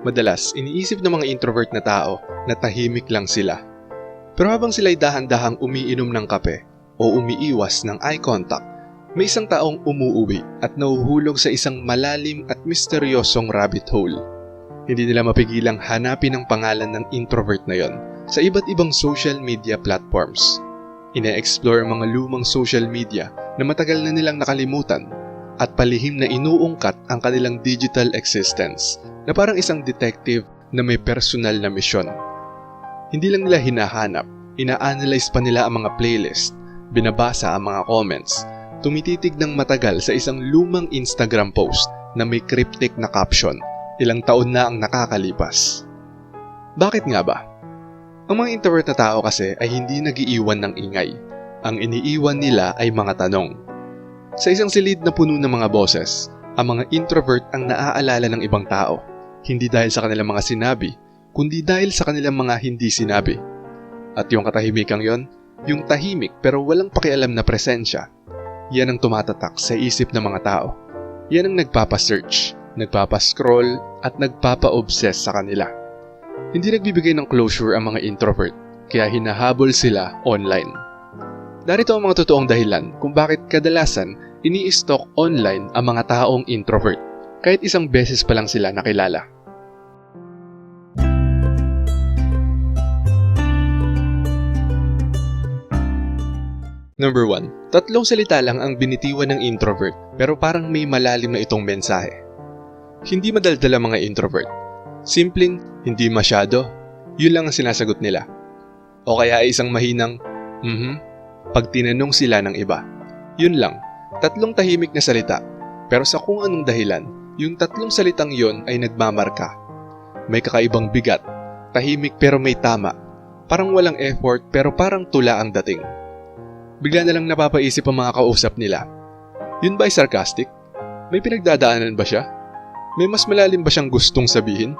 Madalas, iniisip ng mga introvert na tao na tahimik lang sila. Pero habang sila'y dahan-dahang umiinom ng kape o umiiwas ng eye contact, may isang taong umuuwi at nahuhulog sa isang malalim at misteryosong rabbit hole. Hindi nila mapigilang hanapin ang pangalan ng introvert na yon sa iba't ibang social media platforms. Ine-explore ang mga lumang social media na matagal na nilang nakalimutan at palihim na inuungkat ang kanilang digital existence na parang isang detective na may personal na misyon. Hindi lang nila hinahanap, ina-analyze pa nila ang mga playlist, binabasa ang mga comments, tumititig ng matagal sa isang lumang Instagram post na may cryptic na caption, ilang taon na ang nakakalipas. Bakit nga ba? Ang mga introvert na tao kasi ay hindi nagiiwan ng ingay. Ang iniiwan nila ay mga tanong. Sa isang silid na puno ng mga boses, ang mga introvert ang naaalala ng ibang tao hindi dahil sa kanilang mga sinabi, kundi dahil sa kanilang mga hindi sinabi. At yung katahimikang yon, yung tahimik pero walang pakialam na presensya, yan ang tumatatak sa isip ng mga tao. Yan ang nagpapasearch, nagpapascroll at nagpapa-obsess sa kanila. Hindi nagbibigay ng closure ang mga introvert, kaya hinahabol sila online. Darito ang mga totoong dahilan kung bakit kadalasan ini-stalk online ang mga taong introvert kahit isang beses pa lang sila nakilala. Number 1. Tatlong salita lang ang binitiwan ng introvert pero parang may malalim na itong mensahe. Hindi madaldala mga introvert. Simpleng, hindi masyado, yun lang ang sinasagot nila. O kaya ay isang mahinang, mhm, pag tinanong sila ng iba. Yun lang, tatlong tahimik na salita, pero sa kung anong dahilan, yung tatlong salitang yon ay nagmamarka. May kakaibang bigat, tahimik pero may tama. Parang walang effort pero parang tula ang dating. Bigla na lang napapaisip ang mga kausap nila. Yun ba ay sarcastic? May pinagdadaanan ba siya? May mas malalim ba siyang gustong sabihin?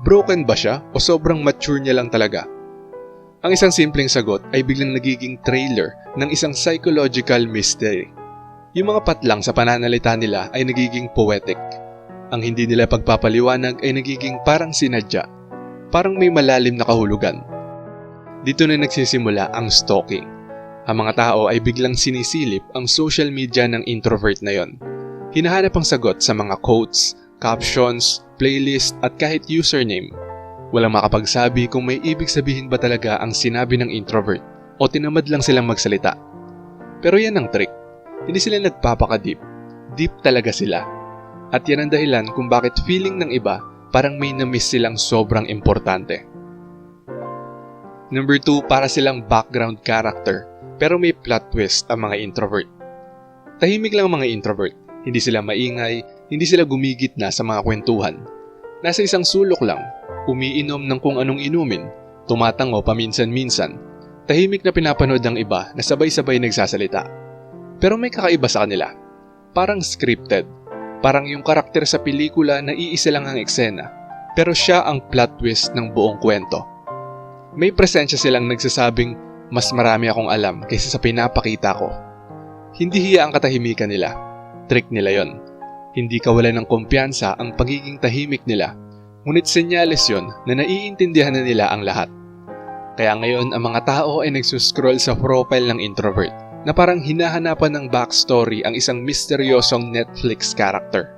Broken ba siya o sobrang mature niya lang talaga? Ang isang simpleng sagot ay biglang nagiging trailer ng isang psychological mystery. Yung mga patlang sa pananalita nila ay nagiging poetic. Ang hindi nila pagpapaliwanag ay nagiging parang sinadya. Parang may malalim na kahulugan. Dito na nagsisimula ang stalking. Ang mga tao ay biglang sinisilip ang social media ng introvert na yon. Hinahanap ang sagot sa mga quotes, captions, playlist at kahit username. Walang makapagsabi kung may ibig sabihin ba talaga ang sinabi ng introvert o tinamad lang silang magsalita. Pero yan ang trick hindi sila nagpapaka-deep. Deep talaga sila. At yan ang dahilan kung bakit feeling ng iba parang may na-miss silang sobrang importante. Number 2, para silang background character pero may plot twist ang mga introvert. Tahimik lang ang mga introvert. Hindi sila maingay, hindi sila gumigit na sa mga kwentuhan. Nasa isang sulok lang, umiinom ng kung anong inumin, tumatango paminsan-minsan, tahimik na pinapanood ng iba na sabay-sabay nagsasalita. Pero may kakaiba sa kanila. Parang scripted. Parang yung karakter sa pelikula na iisa lang ang eksena. Pero siya ang plot twist ng buong kwento. May presensya silang nagsasabing mas marami akong alam kaysa sa pinapakita ko. Hindi hiya ang katahimikan nila. Trick nila yon. Hindi kawalan ng kumpiyansa ang pagiging tahimik nila. Ngunit senyales yon na naiintindihan na nila ang lahat. Kaya ngayon ang mga tao ay nagsuscroll sa profile ng introvert na parang hinahanapan ng backstory ang isang misteryosong Netflix character.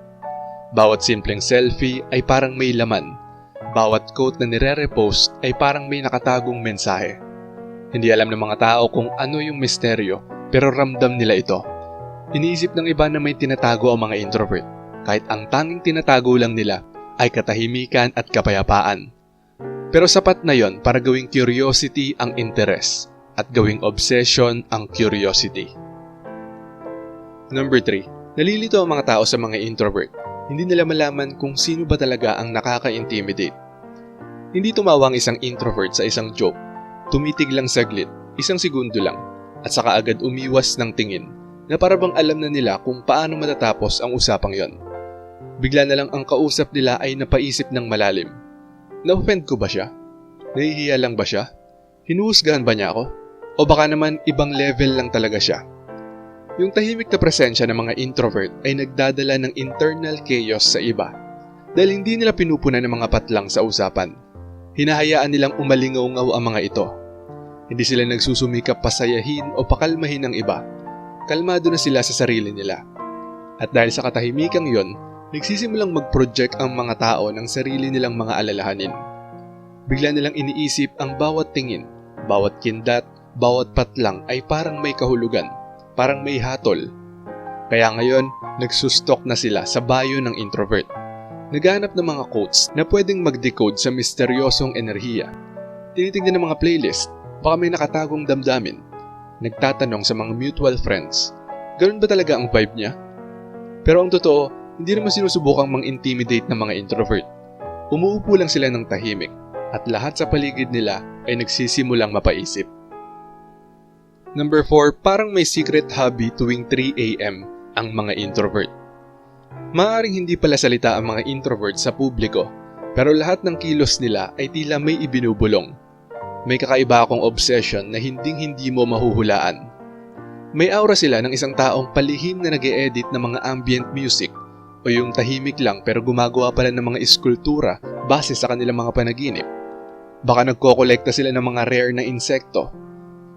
Bawat simpleng selfie ay parang may laman. Bawat quote na nire-repost ay parang may nakatagong mensahe. Hindi alam ng mga tao kung ano yung misteryo pero ramdam nila ito. Iniisip ng iba na may tinatago ang mga introvert kahit ang tanging tinatago lang nila ay katahimikan at kapayapaan. Pero sapat na yon para gawing curiosity ang interest at gawing obsession ang curiosity. Number 3. Nalilito ang mga tao sa mga introvert. Hindi nila malaman kung sino ba talaga ang nakaka-intimidate. Hindi tumawa ang isang introvert sa isang joke. Tumitig lang saglit, isang segundo lang, at saka agad umiwas ng tingin na para bang alam na nila kung paano matatapos ang usapang yon. Bigla na lang ang kausap nila ay napaisip ng malalim. Na-offend ko ba siya? Nahihiya lang ba siya? Hinuhusgahan ba niya ako? O baka naman ibang level lang talaga siya. Yung tahimik na presensya ng mga introvert ay nagdadala ng internal chaos sa iba. dahil hindi nila pinupunan ng mga patlang sa usapan. Hinahayaan nilang umalingaw-ngaw ang mga ito. Hindi sila nagsusumikap pasayahin o pakalmahin ng iba. Kalmado na sila sa sarili nila. At dahil sa katahimikang yon, nagsisimulang mag-project ang mga tao ng sarili nilang mga alalahanin. Bigla nilang iniisip ang bawat tingin, bawat kindat, bawat patlang ay parang may kahulugan, parang may hatol. Kaya ngayon, nagsustok na sila sa bayo ng introvert. Naghanap ng mga quotes na pwedeng mag-decode sa misteryosong enerhiya. Tinitignan ng mga playlist, baka may nakatagong damdamin. Nagtatanong sa mga mutual friends, ganun ba talaga ang vibe niya? Pero ang totoo, hindi naman sinusubukang mang-intimidate ng mga introvert. Umuupo lang sila ng tahimik at lahat sa paligid nila ay nagsisimulang mapaisip. Number 4, parang may secret hobby tuwing 3 a.m. ang mga introvert. Maaring hindi pala salita ang mga introvert sa publiko, pero lahat ng kilos nila ay tila may ibinubulong. May kakaiba akong obsession na hinding-hindi mo mahuhulaan. May aura sila ng isang taong palihim na nag edit ng mga ambient music o yung tahimik lang pero gumagawa pala ng mga eskultura base sa kanilang mga panaginip. Baka nagkokolekta sila ng mga rare na insekto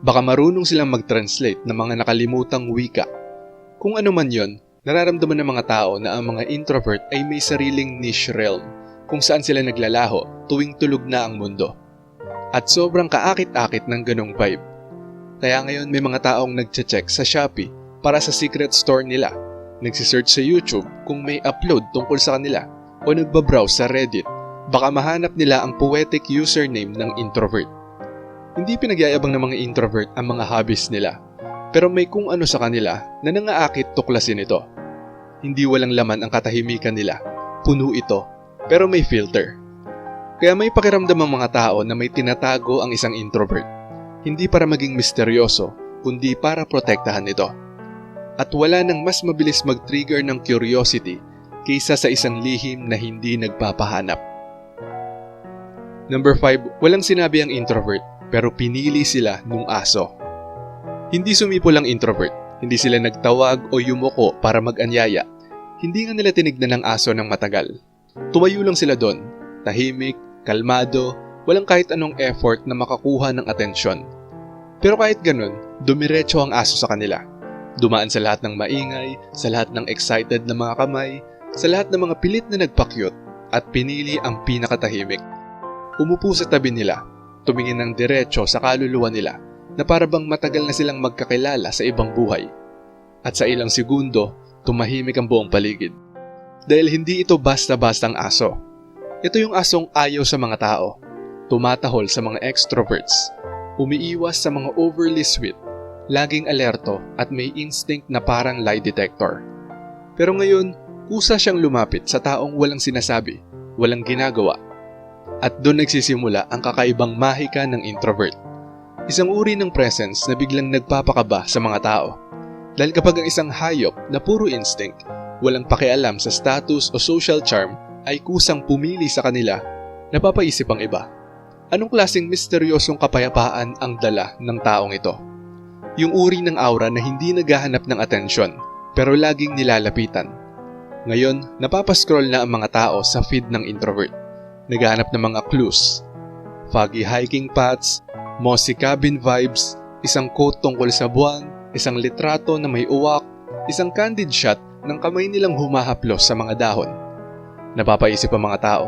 Baka marunong silang mag-translate ng mga nakalimutang wika. Kung ano man yon, nararamdaman ng mga tao na ang mga introvert ay may sariling niche realm kung saan sila naglalaho tuwing tulog na ang mundo. At sobrang kaakit-akit ng ganong vibe. Kaya ngayon may mga taong nagche-check sa Shopee para sa secret store nila, nagsisearch sa YouTube kung may upload tungkol sa kanila o nagbabrowse sa Reddit baka mahanap nila ang poetic username ng introvert. Hindi pinagyayabang ng mga introvert ang mga hobbies nila, pero may kung ano sa kanila na nangaakit tuklasin ito. Hindi walang laman ang katahimikan nila, puno ito, pero may filter. Kaya may pakiramdam ang mga tao na may tinatago ang isang introvert. Hindi para maging misteryoso, kundi para protektahan ito. At wala nang mas mabilis mag-trigger ng curiosity kaysa sa isang lihim na hindi nagpapahanap. Number 5, walang sinabi ang introvert pero pinili sila nung aso. Hindi sumipo lang introvert, hindi sila nagtawag o yumuko para mag-anyaya. Hindi nga nila tinignan ng aso ng matagal. Tumayo lang sila doon, tahimik, kalmado, walang kahit anong effort na makakuha ng atensyon. Pero kahit ganun, dumiretso ang aso sa kanila. Dumaan sa lahat ng maingay, sa lahat ng excited na mga kamay, sa lahat ng mga pilit na nagpakyot at pinili ang pinakatahimik. Umupo sa tabi nila tumingin ng diretso sa kaluluwa nila na parabang matagal na silang magkakilala sa ibang buhay. At sa ilang segundo, tumahimik ang buong paligid. Dahil hindi ito basta-bastang aso. Ito yung asong ayaw sa mga tao, tumatahol sa mga extroverts, umiiwas sa mga overly sweet, laging alerto at may instinct na parang lie detector. Pero ngayon, kusa siyang lumapit sa taong walang sinasabi, walang ginagawa, at doon nagsisimula ang kakaibang mahika ng introvert. Isang uri ng presence na biglang nagpapakaba sa mga tao. Dahil kapag ang isang hayop na puro instinct, walang pakialam sa status o social charm ay kusang pumili sa kanila, napapaisip ang iba. Anong klaseng misteryosong kapayapaan ang dala ng taong ito? Yung uri ng aura na hindi naghahanap ng atensyon pero laging nilalapitan. Ngayon, napapascroll na ang mga tao sa feed ng introvert naghahanap ng mga clues. Foggy hiking paths, mossy cabin vibes, isang quote tungkol sa buwan, isang litrato na may uwak, isang candid shot ng kamay nilang humahaplos sa mga dahon. Napapaisip ang mga tao,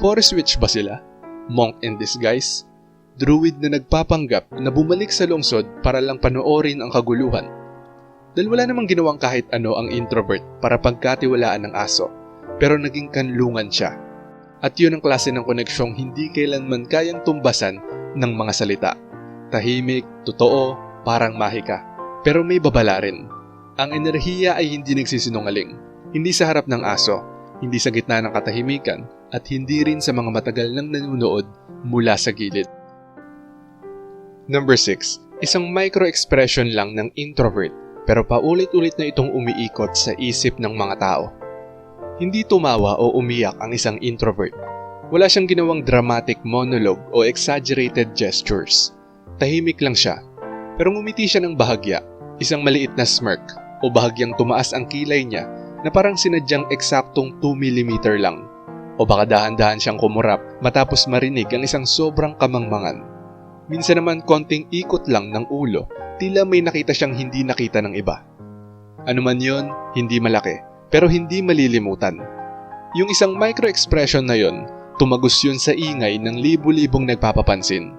forest witch ba sila? Monk in disguise? Druid na nagpapanggap na bumalik sa lungsod para lang panoorin ang kaguluhan. Dahil wala namang ginawang kahit ano ang introvert para pagkatiwalaan ng aso, pero naging kanlungan siya at yun ang klase ng koneksyong hindi kailanman kayang tumbasan ng mga salita. Tahimik, totoo, parang mahika. Pero may babala rin. Ang enerhiya ay hindi nagsisinungaling. Hindi sa harap ng aso, hindi sa gitna ng katahimikan, at hindi rin sa mga matagal nang nanonood mula sa gilid. Number 6. Isang micro-expression lang ng introvert pero paulit-ulit na itong umiikot sa isip ng mga tao. Hindi tumawa o umiyak ang isang introvert. Wala siyang ginawang dramatic monologue o exaggerated gestures. Tahimik lang siya. Pero ngumiti siya ng bahagya, isang maliit na smirk o bahagyang tumaas ang kilay niya na parang sinadyang eksaktong 2 mm lang. O baka dahan-dahan siyang kumurap matapos marinig ang isang sobrang kamangmangan. Minsan naman konting ikot lang ng ulo, tila may nakita siyang hindi nakita ng iba. Ano man yon, hindi malaki, pero hindi malilimutan. Yung isang micro-expression na yon, tumagos yun sa ingay ng libu-libong nagpapapansin.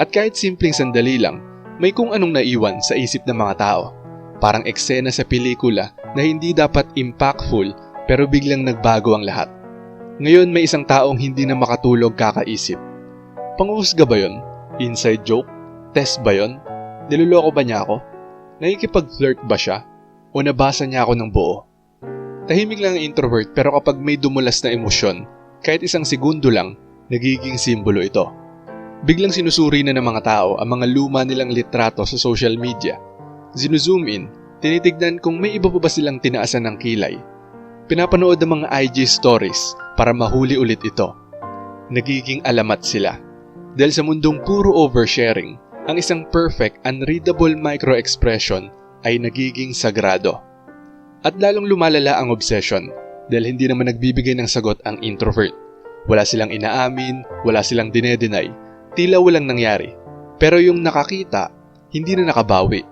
At kahit simpleng sandali lang, may kung anong naiwan sa isip ng mga tao. Parang eksena sa pelikula na hindi dapat impactful pero biglang nagbago ang lahat. Ngayon may isang taong hindi na makatulog kakaisip. Panguhusga ba yon? Inside joke? Test ba yon? Niloloko ba niya ako? Nakikipag-flirt ba siya? O nabasa niya ako ng buo? Tahimik lang ang introvert pero kapag may dumulas na emosyon, kahit isang segundo lang, nagiging simbolo ito. Biglang sinusuri na ng mga tao ang mga luma nilang litrato sa social media. Zino-zoom in, tinitignan kung may iba pa ba silang tinaasan ng kilay. Pinapanood ng mga IG stories para mahuli ulit ito. Nagiging alamat sila. Dahil sa mundong puro oversharing, ang isang perfect, unreadable micro-expression ay nagiging sagrado. At lalong lumalala ang obsession dahil hindi naman nagbibigay ng sagot ang introvert. Wala silang inaamin, wala silang dinedenay, tila walang nangyari. Pero yung nakakita, hindi na nakabawi.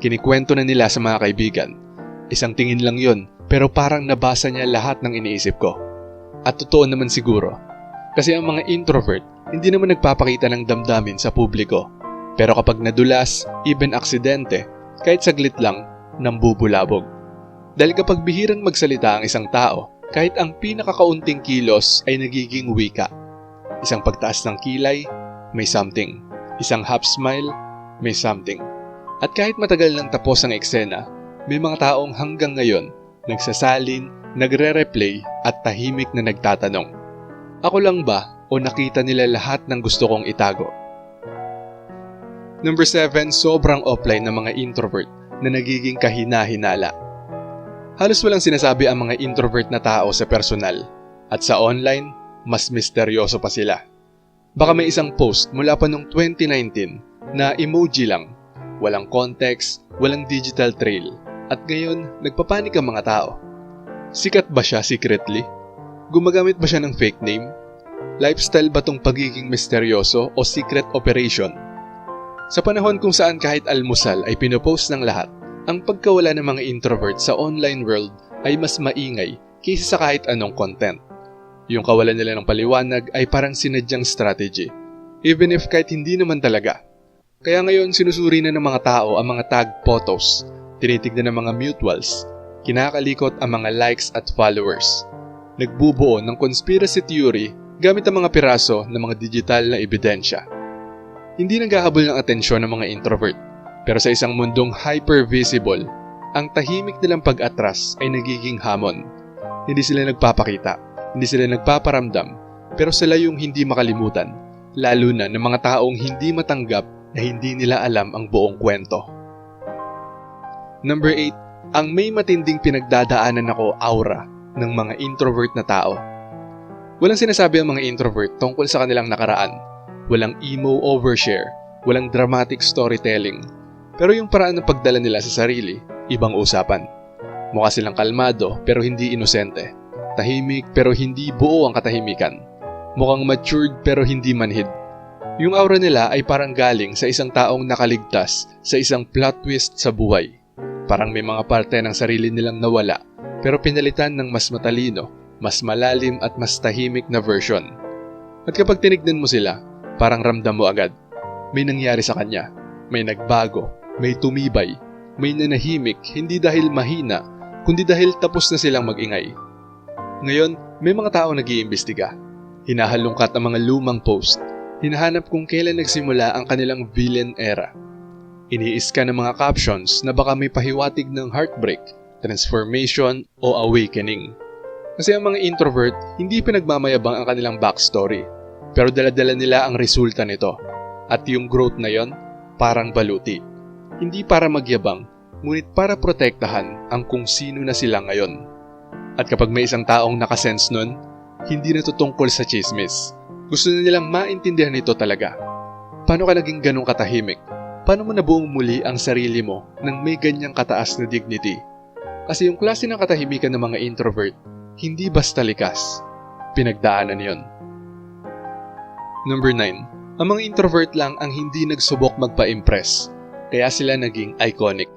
Kinikwento na nila sa mga kaibigan. Isang tingin lang yon, pero parang nabasa niya lahat ng iniisip ko. At totoo naman siguro. Kasi ang mga introvert, hindi naman nagpapakita ng damdamin sa publiko. Pero kapag nadulas, even aksidente, kahit saglit lang, nambubulabog. Dahil kapag bihirang magsalita ang isang tao, kahit ang pinakakaunting kilos ay nagiging wika. Isang pagtaas ng kilay, may something. Isang half smile, may something. At kahit matagal nang tapos ang eksena, may mga taong hanggang ngayon nagsasalin, nagre-replay at tahimik na nagtatanong. Ako lang ba o nakita nila lahat ng gusto kong itago? Number 7, sobrang offline ng mga introvert na nagiging kahina-hinala. Halos walang sinasabi ang mga introvert na tao sa personal at sa online, mas misteryoso pa sila. Baka may isang post mula pa noong 2019 na emoji lang, walang context, walang digital trail, at ngayon nagpapanik ang mga tao. Sikat ba siya secretly? Gumagamit ba siya ng fake name? Lifestyle ba tong pagiging misteryoso o secret operation? Sa panahon kung saan kahit almusal ay pinopost ng lahat, ang pagkawala ng mga introvert sa online world ay mas maingay kaysa sa kahit anong content. Yung kawalan nila ng paliwanag ay parang sinadyang strategy, even if kahit hindi naman talaga. Kaya ngayon sinusuri na ng mga tao ang mga tag photos, tinitignan ng mga mutuals, kinakalikot ang mga likes at followers. Nagbubuo ng conspiracy theory gamit ang mga piraso ng mga digital na ebidensya. Hindi naghahabol ng atensyon ng mga introvert, pero sa isang mundong hyper-visible, ang tahimik nilang pag-atras ay nagiging hamon. Hindi sila nagpapakita, hindi sila nagpaparamdam, pero sila yung hindi makalimutan, lalo na ng mga taong hindi matanggap na hindi nila alam ang buong kwento. Number 8, ang may matinding pinagdadaanan ako aura ng mga introvert na tao. Walang sinasabi ang mga introvert tungkol sa kanilang nakaraan. Walang emo overshare, walang dramatic storytelling. Pero yung paraan ng pagdala nila sa sarili, ibang usapan. Mukha silang kalmado pero hindi inosente. Tahimik pero hindi buo ang katahimikan. Mukhang matured pero hindi manhid. Yung aura nila ay parang galing sa isang taong nakaligtas sa isang plot twist sa buhay. Parang may mga parte ng sarili nilang nawala pero pinalitan ng mas matalino, mas malalim at mas tahimik na version. At kapag tinignan mo sila, parang ramdam mo agad. May nangyari sa kanya, may nagbago, may tumibay, may nanahimik hindi dahil mahina, kundi dahil tapos na silang magingay. Ngayon, may mga tao nag-iimbestiga. Hinahalungkat ang mga lumang post. Hinahanap kung kailan nagsimula ang kanilang villain era. Iniiska ng mga captions na baka may pahiwatig ng heartbreak, transformation o awakening. Kasi ang mga introvert, hindi pinagmamayabang ang kanilang backstory. Pero daladala nila ang resulta nito. At yung growth na yon, parang baluti. Hindi para magyabang, ngunit para protektahan ang kung sino na sila ngayon. At kapag may isang taong nakasense nun, hindi na to sa chismis. Gusto na nilang maintindihan ito talaga. Paano ka naging ganong katahimik? Paano mo nabuong muli ang sarili mo nang may ganyang kataas na dignity? Kasi yung klase ng katahimikan ng mga introvert, hindi basta likas. pinagdaanan yon. Number 9. Ang mga introvert lang ang hindi nagsubok magpa-impress, kaya sila naging iconic.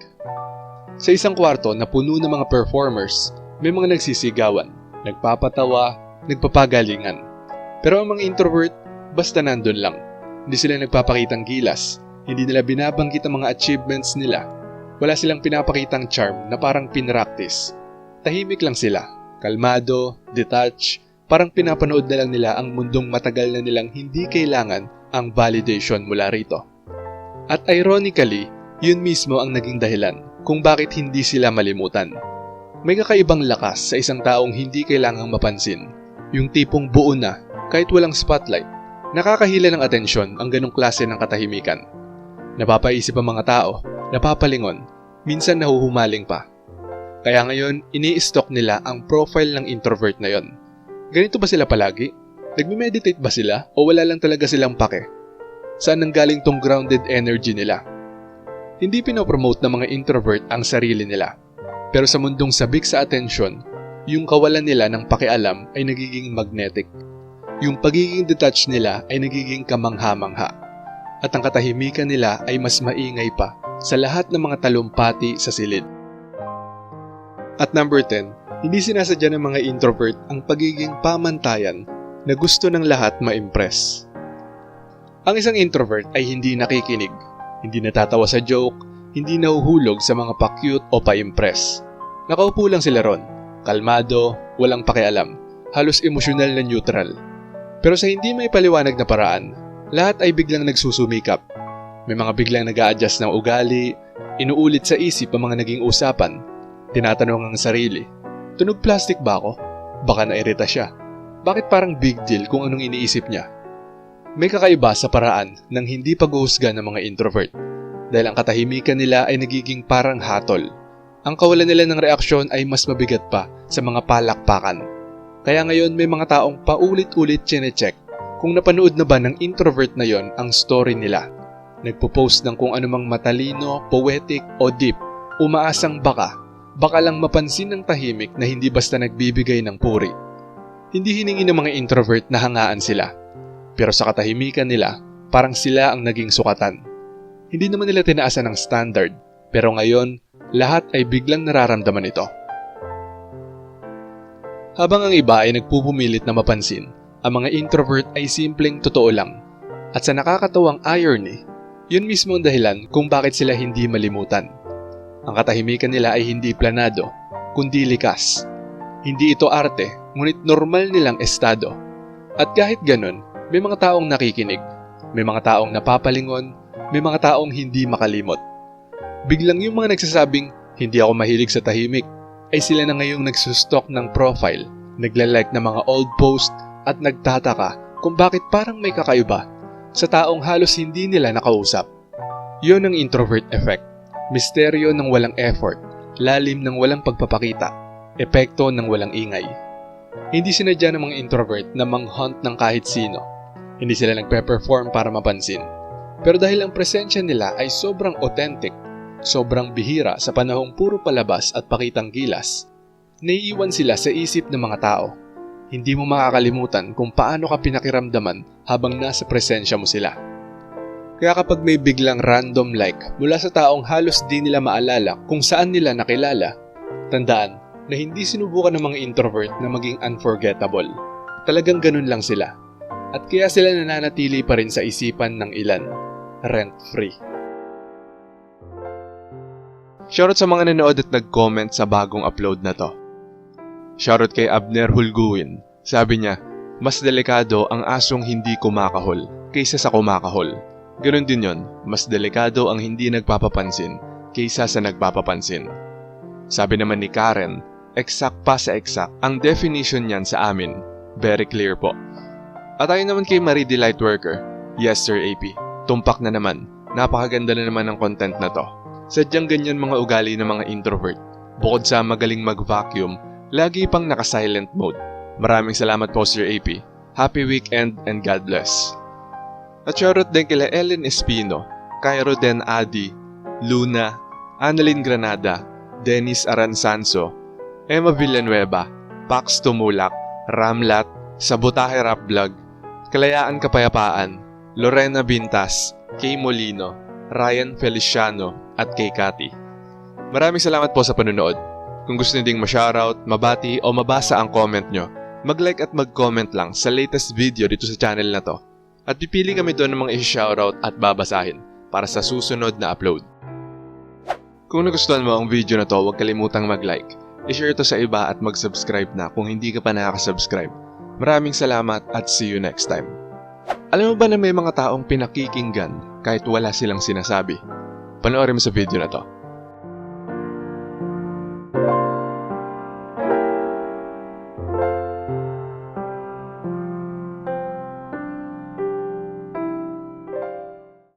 Sa isang kwarto na puno ng mga performers, may mga nagsisigawan, nagpapatawa, nagpapagalingan. Pero ang mga introvert, basta nandun lang. Hindi sila nagpapakitang gilas, hindi nila binabanggit ang mga achievements nila. Wala silang pinapakitang charm na parang pinractice. Tahimik lang sila, kalmado, detached, parang pinapanood na lang nila ang mundong matagal na nilang hindi kailangan ang validation mula rito. At ironically, yun mismo ang naging dahilan kung bakit hindi sila malimutan. May kakaibang lakas sa isang taong hindi kailangang mapansin. Yung tipong buo na, kahit walang spotlight. Nakakahila ng atensyon ang ganong klase ng katahimikan. Napapaisip ang mga tao, napapalingon, minsan nahuhumaling pa. Kaya ngayon, ini-stock nila ang profile ng introvert na yon. Ganito ba sila palagi? Nagme-meditate ba sila o wala lang talaga silang pake? Saan nanggaling tong grounded energy nila? Hindi pinopromote ng mga introvert ang sarili nila. Pero sa mundong sabik sa atensyon, yung kawalan nila ng pakialam ay nagiging magnetic. Yung pagiging detached nila ay nagiging kamangha-mangha. At ang katahimikan nila ay mas maingay pa sa lahat ng mga talumpati sa silid. At number 10, hindi sinasadya ng mga introvert ang pagiging pamantayan na gusto ng lahat ma-impress. Ang isang introvert ay hindi nakikinig, hindi natatawa sa joke, hindi nahuhulog sa mga pa-cute o pa-impress. Nakaupo lang sila ron, kalmado, walang pakialam, halos emosyonal na neutral. Pero sa hindi may paliwanag na paraan, lahat ay biglang nagsusumikap. May mga biglang nag adjust ng ugali, inuulit sa isip ang mga naging usapan, tinatanong ang sarili, tunog plastic ba ako? Baka nairita siya. Bakit parang big deal kung anong iniisip niya? May kakaiba sa paraan ng hindi paghuhusga ng mga introvert dahil ang katahimikan nila ay nagiging parang hatol. Ang kawalan nila ng reaksyon ay mas mabigat pa sa mga palakpakan. Kaya ngayon may mga taong paulit-ulit chinecheck kung napanood na ba ng introvert na yon ang story nila. Nagpo-post ng kung anumang matalino, poetic o deep, umaasang baka, baka lang mapansin ng tahimik na hindi basta nagbibigay ng puri. Hindi hiningi ng mga introvert na hangaan sila. Pero sa katahimikan nila, parang sila ang naging sukatan. Hindi naman nila tinaasan ng standard, pero ngayon, lahat ay biglang nararamdaman ito. Habang ang iba ay nagpupumilit na mapansin, ang mga introvert ay simpleng totoo lang. At sa nakakatawang irony, yun mismo ang dahilan kung bakit sila hindi malimutan. Ang katahimikan nila ay hindi planado, kundi likas. Hindi ito arte, ngunit normal nilang estado. At kahit ganun, may mga taong nakikinig, may mga taong napapalingon, may mga taong hindi makalimot. Biglang yung mga nagsasabing, hindi ako mahilig sa tahimik, ay sila na ngayong nagsustok ng profile, naglalike ng mga old post at nagtataka kung bakit parang may kakaiba sa taong halos hindi nila nakausap. Yon ang introvert effect. Misteryo ng walang effort, lalim ng walang pagpapakita, epekto ng walang ingay. Hindi sinadya ng mga introvert na manghunt ng kahit sino. Hindi sila nagpe-perform para mapansin. Pero dahil ang presensya nila ay sobrang authentic, sobrang bihira sa panahong puro palabas at pakitang gilas, naiiwan sila sa isip ng mga tao. Hindi mo makakalimutan kung paano ka pinakiramdaman habang nasa presensya mo sila. Kaya kapag may biglang random like mula sa taong halos di nila maalala kung saan nila nakilala, tandaan na hindi sinubukan ng mga introvert na maging unforgettable. Talagang ganun lang sila. At kaya sila nananatili pa rin sa isipan ng ilan, rent-free. Shoutout sa mga nanood at nag-comment sa bagong upload na to. Shoutout kay Abner Hulguin. Sabi niya, mas delikado ang asong hindi kumakahol kaysa sa kumakahol. Ganon din yon, mas delikado ang hindi nagpapapansin kaysa sa nagpapapansin. Sabi naman ni Karen, exact pa sa exact ang definition niyan sa amin. Very clear po. At tayo naman kay Marie the Lightworker. Yes Sir AP, tumpak na naman. Napakaganda na naman ng content na to. Sadyang ganyan mga ugali ng mga introvert. Bukod sa magaling mag-vacuum, lagi pang naka-silent mode. Maraming salamat po Sir AP. Happy weekend and God bless. At shoutout din kila Ellen Espino, Cairo Den Adi, Luna, Annalyn Granada, Dennis Aransanso, Emma Villanueva, Pax Tumulak, Ramlat, Sabotahe Rap Vlog, Kalayaan Kapayapaan, Lorena Bintas, Kay Molino, Ryan Feliciano, at kay Cathy. Maraming salamat po sa panunood. Kung gusto niyo ding ma-shoutout, mabati o mabasa ang comment nyo, mag-like at mag-comment lang sa latest video dito sa channel na to. At pipili kami doon ng mga isi-shoutout at babasahin para sa susunod na upload. Kung nagustuhan mo ang video na to, huwag kalimutang mag-like. I-share ito sa iba at mag-subscribe na kung hindi ka pa nakaka-subscribe. Maraming salamat at see you next time. Alam mo ba na may mga taong pinakikinggan kahit wala silang sinasabi? Panoorin mo sa video na to.